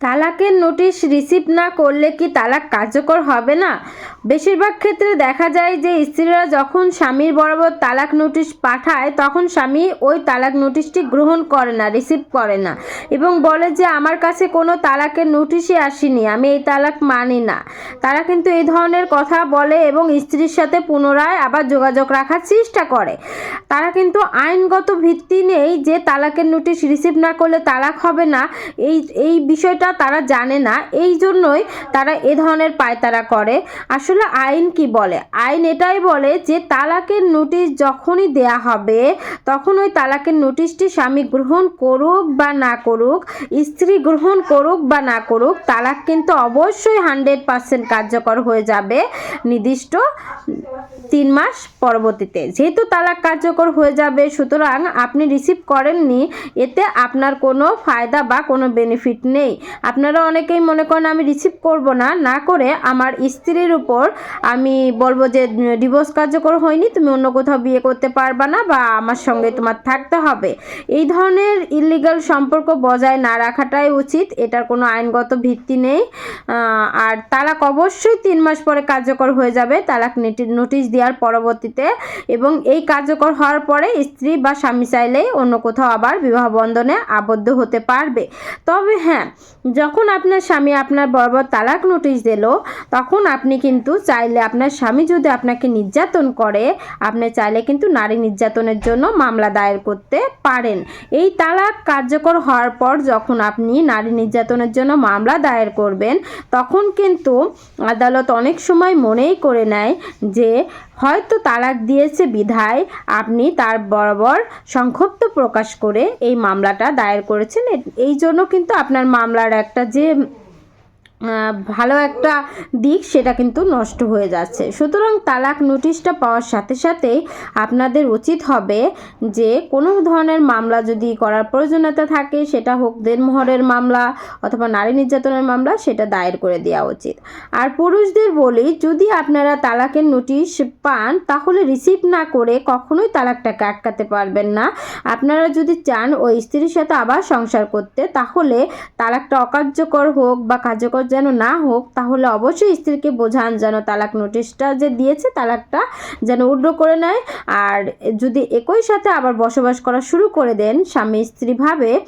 তালাকের notice receive না করলে কি তালাক কার্যকর হবে না? বেশিরভাগ ক্ষেত্রে দেখা যায় যে, স্ত্রীরা যখন স্বামীর বরাবর তালাক নোটিশ পাঠায়, তখন স্বামী ওই তালাক নোটিশটি গ্রহণ করে না, রিসিভ করে না এবং বলে যে, আমার কাছে কোনো তালাকের নোটিশই আসেনি, আমি এই তালাক মানি না। তারা কিন্তু এই ধরনের কথা বলে এবং স্ত্রীর সাথে পুনরায় আবার যোগাযোগ রাখার চেষ্টা করে। তারা কিন্তু আইনগত ভিত্তি নেই যে, তালাকের নোটিশ রিসিভ না করলে তালাক হবে না। এই এই বিষয়টা তারা জানে না। এই জন্যই তারা এ ধরনের পায়তারা করে। আসলে আইন কি বলে? আইন এটাই বলে যে, তালাকের নোটিশ যখনই দেয়া হবে, তখন ওই তালাকের নোটিশটি স্বামী গ্রহণ করুক বা না করুক, স্ত্রী গ্রহণ করুক বা না করুক, তালাক কিন্তু অবশ্যই হান্ড্রেড পার্সেন্ট কার্যকর হয়ে যাবে নির্দিষ্ট তিন মাস পরবর্তীতে। যেহেতু তালাক কার্যকর হয়ে যাবে, সুতরাং আপনি রিসিভ করেননি, এতে আপনার কোনো ফায়দা বা কোনো বেনিফিট নেই। আপনারা অনেকেই মনে করেন আমি রিসিভ করব না না করে আমার স্ত্রীর উপর আমি বলব যে ডিভোর্স কার্যকর হয়নি, তুমি অন্য কোথাও বিয়ে করতে পারবা না বা আমার সঙ্গে তোমার থাকতে হবে। এই ধরনের ইলিগাল সম্পর্ক বজায় না রাখাটাই উচিত, এটার কোনো আইনগত ভিত্তি নেই। আর তালাক অবশ্যই তিন মাস পরে কার্যকর হয়ে যাবে, তালাক নোটিশ দেওয়ার পরবর্তীতে এবং এই কার্যকর হওয়ার পরে স্ত্রী বা স্বামী চাইলেই অন্য কোথাও আবার বিবাহ বন্ধনে আবদ্ধ হতে পারবে। তবে হ্যাঁ যখন আপনার স্বামী আপনার বরাবর তালাক নোটিশ দিল, তখন আপনি কিন্তু চাইলে আপনার স্বামী যদি আপনাকে নির্যাতন করে, আপনি চাইলে কিন্তু নারী নির্যাতনের জন্য মামলা দায়ের করতে পারেন। এই তালাক কার্যকর হওয়ার পর যখন আপনি নারী নির্যাতনের জন্য মামলা দায়ের করবেন, তখন কিন্তু আদালত অনেক সময় মনেই করে নেয় যে হয়তো তালাক দিয়েছে বিধায় আপনি তার বরাবর সংক্ষিপ্ত প্রকাশ করে এই মামলাটা দায়ের করেছেন। এই জন্য কিন্তু আপনার মামলার একটা যে ভালো একটা দিক সেটা কিন্তু নষ্ট হয়ে যাচ্ছে। সুতরাং তালাক নোটিশটা পাওয়ার সাথে সাথেই আপনাদের উচিত হবে যে কোনো ধরনের মামলা যদি করার প্রয়োজনীয়তা থাকে, সেটা হোক দেনমোহরের মামলা অথবা নারী নির্যাতনের মামলা, সেটা দায়ের করে দেওয়া উচিত। আর পুরুষদের বলি, যদি আপনারা তালাকের নোটিশ পান, তাহলে রিসিভ না করে কখনোই তালাকটাকে আটকাতে পারবেন না। আপনারা যদি চান ওই স্ত্রীর সাথে আবার সংসার করতে, তাহলে তালাকটা অকার্যকর হোক বা কার্যকর যেন না হোক, তাহলে অবশ্যই স্ত্রীকে বোঝান যেন তালাক নোটিশটা যে দিয়েছে তালাকটা যেন উড্র করে নেয়। আর যদি একই সাথে আবার বসবাস করা শুরু করে দেন স্বামী স্ত্রীভাবে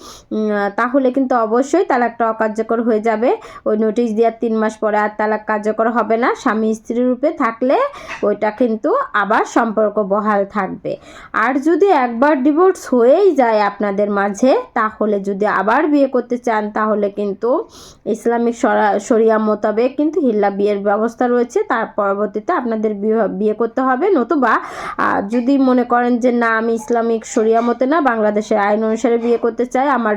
তাহলে কিন্তু অবশ্যই তালাকটা অকার্যকর হয়ে যাবে। ওই নোটিশ দেওয়ার তিন মাস পরে আর তালাক কার্যকর হবে না। স্বামী স্ত্রী রূপে থাকলে ওইটা কিন্তু আবার সম্পর্ক বহাল থাকবে। আর যদি একবার ডিভোর্স হয়েই যায় আপনাদের মাঝে, তাহলে যদি আবার বিয়ে করতে চান, তাহলে কিন্তু ইসলামিক সরা- শরিয়া মোতাবেক কিন্তু হিল্লা বিয়ের ব্যবস্থা রয়েছে। তার পরবর্তীতে আপনাদের বিয়ে- করতে হবে। নতুবা যদি মনে করেন যে, না, আমি ইসলামিক শরিয়া মতে না, বাংলাদেশের আইন অনুসারে বিয়ে করতে চাই, আমার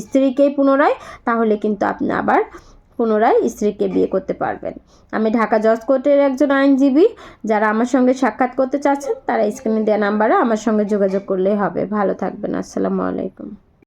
স্ত্রীকেই পুনরায়, তাহলে কিন্তু আপনি আবার পুনরায় স্ত্রীকে বিয়ে করতে পারবেন। আমি ঢাকা জজ কোর্টের একজন আইনজীবী, যারা আমার সঙ্গে সাক্ষাৎ করতে চাচ্ছেন, তারা স্ক্রিনে দেওয়া নাম্বারে আমার সঙ্গে যোগাযোগ করলেই হবে। ভালো থাকবেন। আসসালামু আলাইকুম।